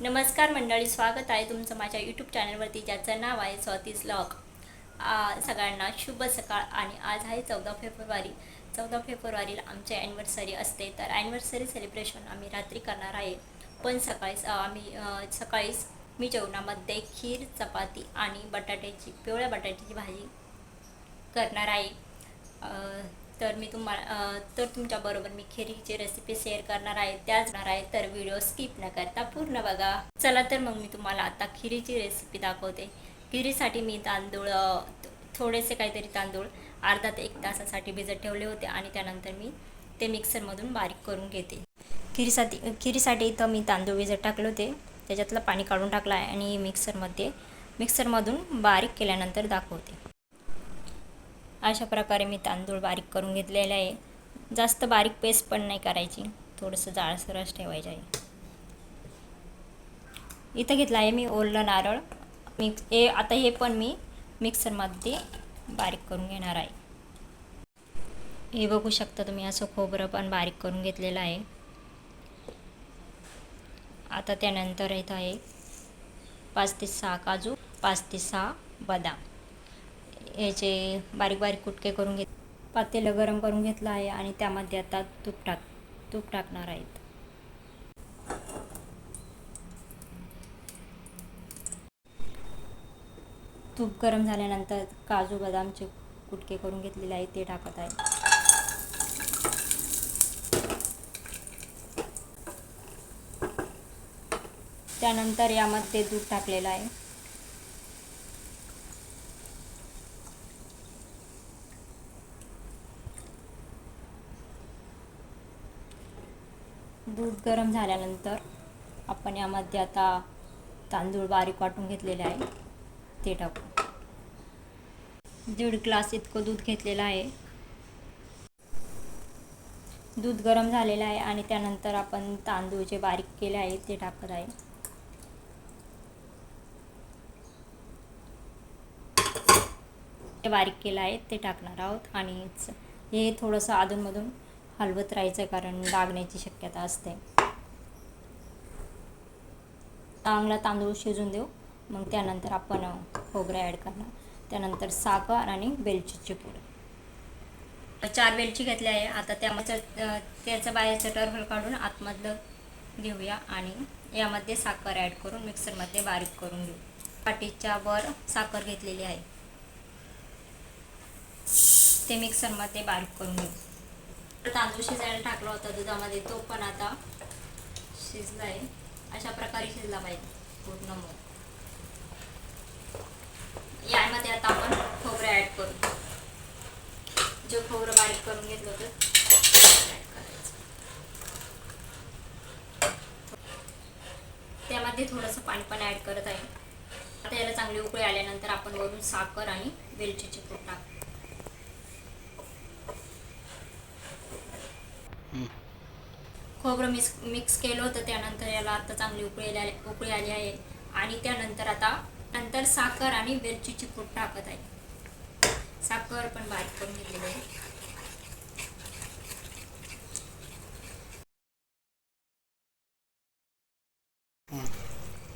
नमस्कार मंडळी स्वागत आहे तुमचं माझ्या यूट्यूब चॅनलवरती ज्याचं नाव आहे स्वातीज लॉग सगळ्यांना शुभ सकाळ आणि आज आहे चौदा फेब्रुवारी. चौदा फेब्रुवारीला आमची ॲनिव्हर्सरी असते तर ॲनिव्हर्सरी सेलिब्रेशन आम्ही रात्री करणार आहे. पण सकाळीच आम्ही सकाळीच मी जेवणामध्ये खीर चपाती आणि बटाट्याची पिवळ्या बटाट्याची भाजी करणार आहे. तर मी तुम्हाला तर तुमच्याबरोबर मी खिरीची रेसिपी शेअर करणार आहे. त्याच होणार आहे तर व्हिडिओ स्किप न करता पूर्ण बघा. चला तर मग मी तुम्हाला आता खिरीची रेसिपी दाखवते. खिरीसाठी मी तांदूळ थोडेसे काहीतरी तांदूळ अर्धा ते एक तासासाठी भिजत ठेवले होते आणि त्यानंतर मी ते मिक्सरमधून बारीक करून घेते. खिरीसाठी खिरीसाठी इथं मी तांदूळ भिजत टाकले होते. त्याच्यातलं पाणी काढून टाकलं आहे आणि मिक्सरमध्ये मिक्सरमधून बारीक केल्यानंतर दाखवते. अशा प्रकारे मी तांदूळ बारीक करून घेतलेला आहे. जास्त बारीक पेस्ट पण नाही करायची. थोडंसं जाडसरच ठेवायचं आहे. इथं घेतलं आहे मी ओलं नारळ. मिक्स हे आता हे पण मी मिक्सरमध्ये बारीक करून घेणार आहे. हे बघू शकता तुम्ही असं खोबरं पण बारीक करून घेतलेलं आहे. आता त्यानंतर इथं आहे पाच ते सहा काजू पाच ते सहा बदाम. याचे बारीक बारीक कुटके करून घेत पातेलं गरम करून घेतलं आहे आणि त्यामध्ये आता तूप टाक तूप टाकणार आहेत. तूप गरम झाल्यानंतर काजू बदामचे कुटके करून घेतलेले आहेत ते टाकत आहे. त्यानंतर यामध्ये दूध टाकलेलं आहे. दूध गरम झाल्यानंतर आपण यामध्ये आता तांदूळ बारीक वाटून घेतलेले आहे. ते टाकू. दीड ग्लास इतकं दूध घेतलेलं आहे. दूध गरम झालेलं आहे आणि त्यानंतर आपण तांदूळ जे बारीक केले आहे ते टाकत आहे. बारीक केलं आहे ते टाकणार आहोत आणि हे थोडंसं अधूनमधून हलवत राहायचं कारण लागण्याची शक्यता असते. चांगला तांदूळ शिजून देऊ. मग त्यानंतर आपण खोबरं ॲड करणार. त्यानंतर साखर आणि वेलचीची पूड. चार वेलची घेतली आहे. आता त्यामध्ये त्याचं बाहेरचं टर्फल काढून आतमधलं घेऊया आणि यामध्ये साखर ॲड करून मिक्सरमध्ये बारीक करून घेऊ. पाटीच्या वर साखर घेतलेली आहे. ते मिक्सरमध्ये बारीक करून घेऊ. तांदूळ शिजायला टाकला होता दुधामध्ये तो पण आता शिजला आहे. अशा प्रकारे शिजला पाहिजे पूर्ण मग यामध्ये आता आपण खोबरं ॲड करू. जो खोबरं बारीक करून घेतलं होतं त्यामध्ये थोडंसं पाणी पण ॲड करत आहे. आता याला चांगली उकळी आल्यानंतर आपण वरून साखर आणि वेलचीचे पूड टाकतो खोबरं मिक्स मिक्स केलं होतं त्यानंतर याला आता चांगली उकळी आली उकळी आली आहे. आणि त्यानंतर आता नंतर साखर आणि वेलचीची पूड टाकत आहे. साखर पण बारीक करून घेतलेली आहे.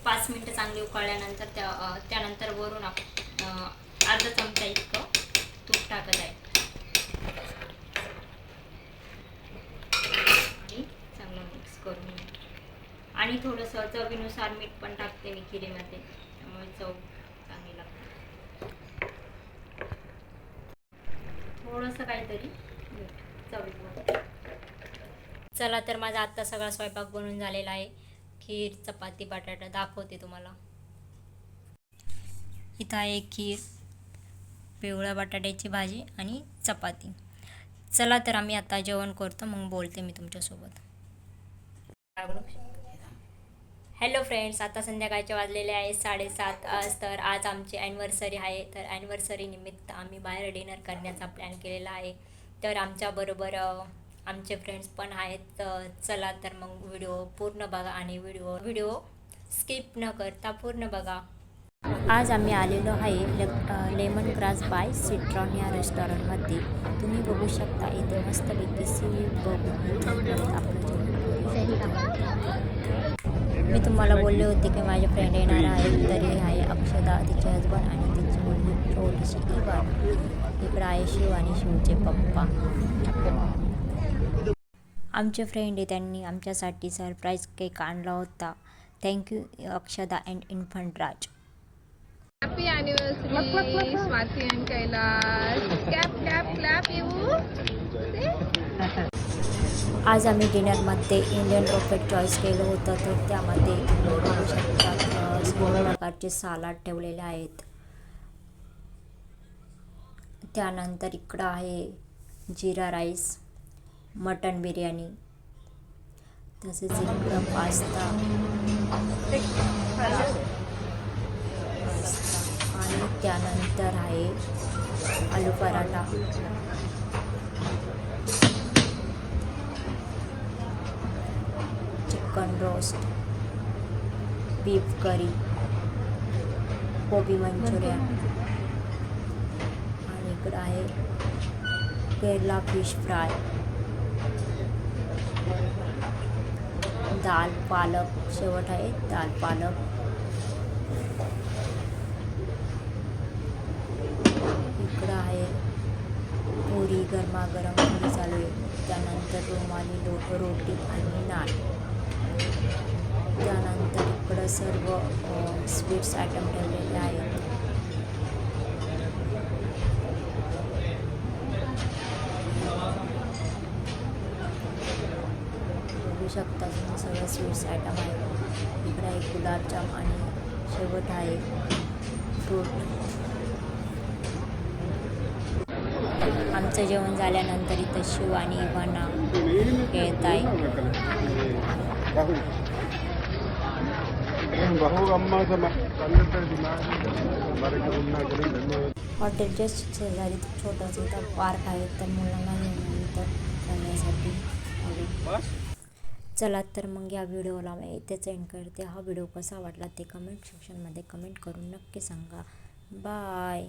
पाच मिनटं चांगली उकळल्यानंतर त्या त्यानंतर वरून आपण अं, अर्धा चमचा इतकं तूप टाकत आहे आणि चांगलं मिक्स करून घेऊ. आणि थोडंसं चवीनुसार मीठ पण टाकते मी खिरीमध्ये. त्यामुळे चव चांगली लागते. थोडंसं काहीतरी मीठ चवी चला तर माझा आत्ता सगळा स्वयंपाक बनून झालेला आहे. खीर चपाती बटाटा दाखवते तुम्हाला. इथं आहे खीर पिवळ्या बटाट्याची भाजी आणि चपाती. चला तर आम्ही आता जेवण करतो मग बोलते मी तुमच्यासोबत. हॅलो फ्रेंड्स आता संध्याकाळचे वाजलेले आहे साडेसात आज तर आज आमची ॲनिव्हर्सरी आहे. तर ॲनिव्हर्सरी निमित्त आम्ही बाहेर डिनर करण्याचा प्लॅन केलेला आहे. तर आमच्याबरोबर आमचे फ्रेंड्स पण आहेत. तर चला तर मग व्हिडिओ पूर्ण बघा आणि व्हिडिओ व्हिडिओ स्किप न करता पूर्ण बघा. आज आम्ही आलेलो आहे ले लेमन ग्रास बाय सिट्रॉन या रेस्टॉरंटमध्ये तुम्ही बघू शकता इथे मस्तपैकी सी बघून आपण मी तुम्हाला बोलले होते की माझे फ्रेंड येणार आहे तरी आहे अक्षदा तिचे हजबंड आणि तिची मुलगी छोटीशी इवान. इकडं आहे शिव आणि शिवचे पप्पा. आमचे फ्रेंड आहे त्यांनी आमच्यासाठी सरप्राईज केक आणला होता. Thank you Akshada and Infant Raj happy anniversary Swati and Kailas. Clap clap clap येऊ. आज आम्ही डिनरमध्ये इंडियन रोकेट चॉईस केलं होतं तर त्यामध्ये बघू शकतात सर्व प्रकारचे सालाड ठेवलेले आहेत. त्यानंतर इकडं आहे जिरा राईस मटन बिर्याणी तसेच इकडं पास्ता आणि त्यानंतर आहे aloo paratha. Chicken roast beef curry कोबी मंचुरियन. आणि इकडं आहे केरला फिश फ्राय. दाल पालक शेवट आहे दाल पालक. इकडं आहे पुरी गरमागरम पुरी चालू आहे. त्यानंतर रुमाली लो रोटी आणि नान. त्यानंतर इकडं सर्व स्वीट्स आयटम ठेवलेले आहेत. बघू शकता तुम्ही सगळं स्वीट्स आयटम आहे. इकडं एक गुलाबजाम आणि शेवट आहे फ्रूट आमचं जेवण झाल्यानंतर इथं शिव आणि इवाना खेळत आहे. हॉटेलच्या शेजारी छोटासा इथं पार्क आहे तर मुलांना घेऊन इथं चला तर मग या व्हिडिओला मी इथेच एंड करते. हा व्हिडिओ कसा वाटला ते कमेंट सेक्शनमध्ये कमेंट करून नक्की सांगा. बाय